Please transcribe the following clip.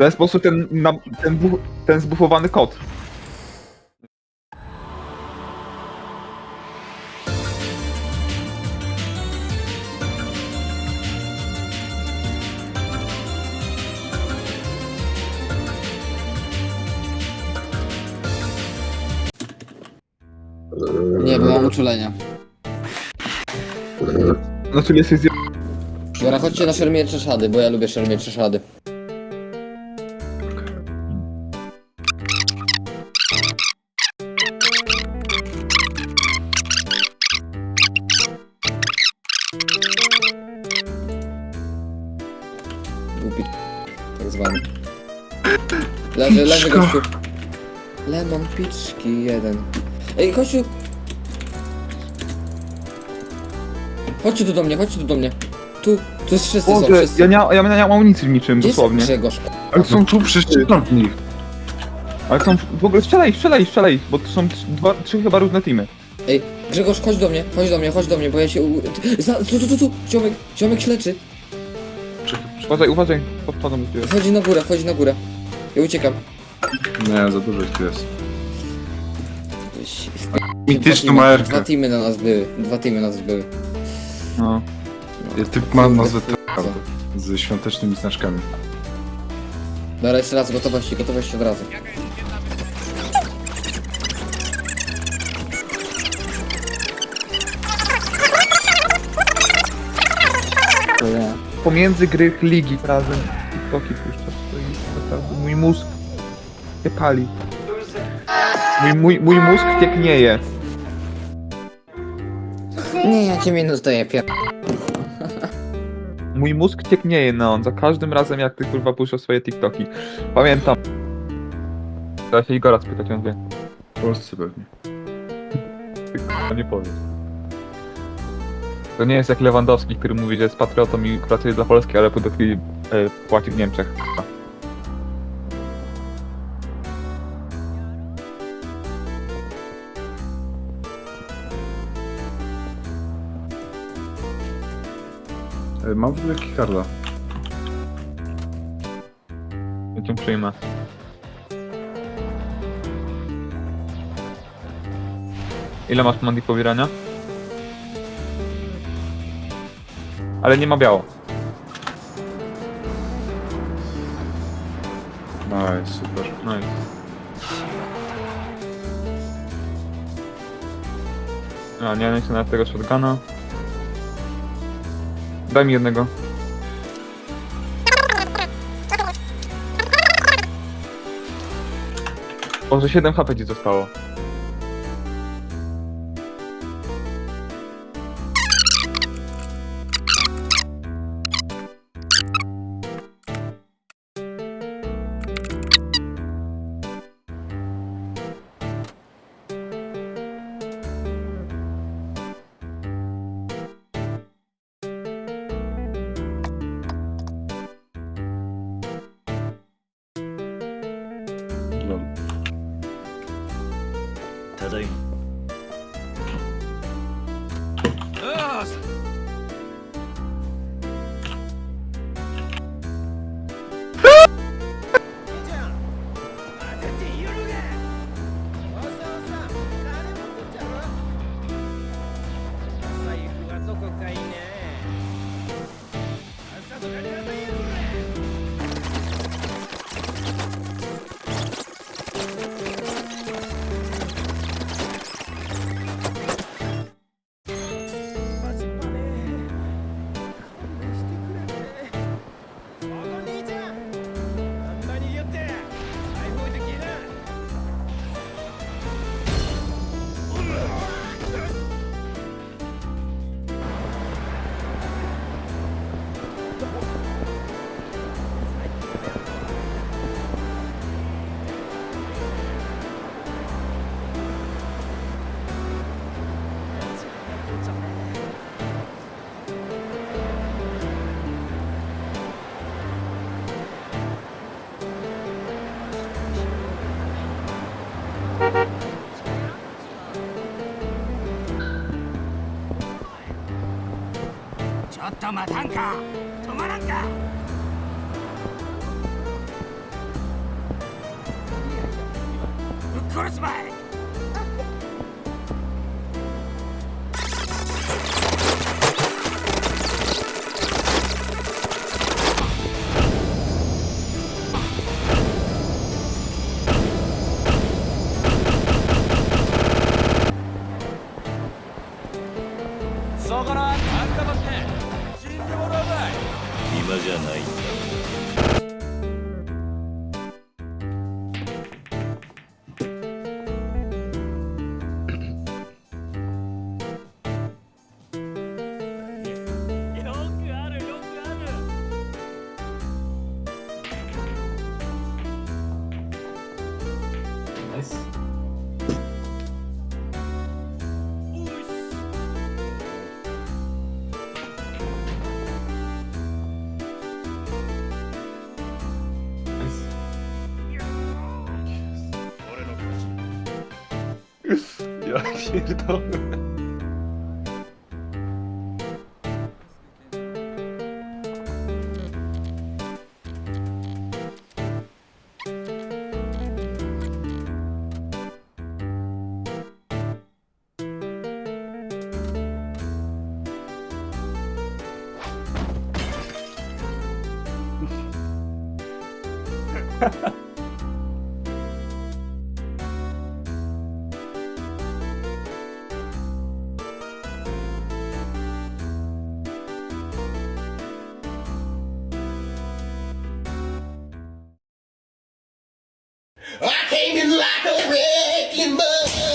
To jest po prostu ten, na, ten, bu- ten zbufowany kot. Nie, bo mam uczulenia. No czyli jesteś zje... Dobra, chodźcie na szermiercze szady, bo ja lubię szermiercze szady. Tak zwany. Leży, leży Piczka. gościu. Lemon piczki jeden. Ej, gościu! Chodźcie tu do mnie, chodźcie tu do mnie. Tu, tu jest wszyscy są, Boże, wszyscy. ja nie, ja nie mam amunicji w niczym, Gdzie jest dosłownie. Grzegorz? Ale są tu przecież w nich. Ale są w ogóle strzelaj, strzelaj, strzelaj, bo to są trz- dwa, trzy chyba różne teamy. Ej, Grzegorz, chodź do mnie, chodź do mnie, chodź do mnie, bo ja się... U... Za, tu, tu, tu, tu, ziomek, ziomek śleczy. Uważaj, uważaj, podpadam do ciebie. Wchodzi na górę, wchodzi na górę. Ja uciekam. Nie, za dużo ich tu jest. Dwa Mityczną teamy- ARkę. Dwa teamy na nas były, dwa teamy na nas były. No. Ja typ ma nazwę Co? T- ze świątecznymi znaczkami. Dobra, jeszcze raz, gotowości, gotowości od razu. Pomiędzy gry ligi razem TikToki puszczasz, to jest naprawdę mój mózg się pali. Mój, mój, mój mózg cieknieje. Nie, ja cię minus daję, pier... Mój mózg cieknieje neon za każdym razem jak ty kurwa puszczasz swoje TikToki. Pamiętam. Trzeba się Igora spytać, on wie. W Polsce pewnie. To nie powiem. To nie jest jak Lewandowski, który mówi, że jest patriotą i pracuje dla Polski, ale po chwili e, płaci w Niemczech. E, Mam w ogóle keycarda. Ja cię przyjmę. Ile masz komandi pobierania? Ale nie ma biało. Nice, super. No i... A, nie, nie chcę nawet tego shotguna. Daj mi jednego. Może 7 HP ci zostało. ただい。ま財布がどこかいいねが待たんか止まらんか。ぶっ殺すまい。そこらあんたばっ暇じゃないんだ。Ya perdón. Ha ha. I came in like a wrecking ball.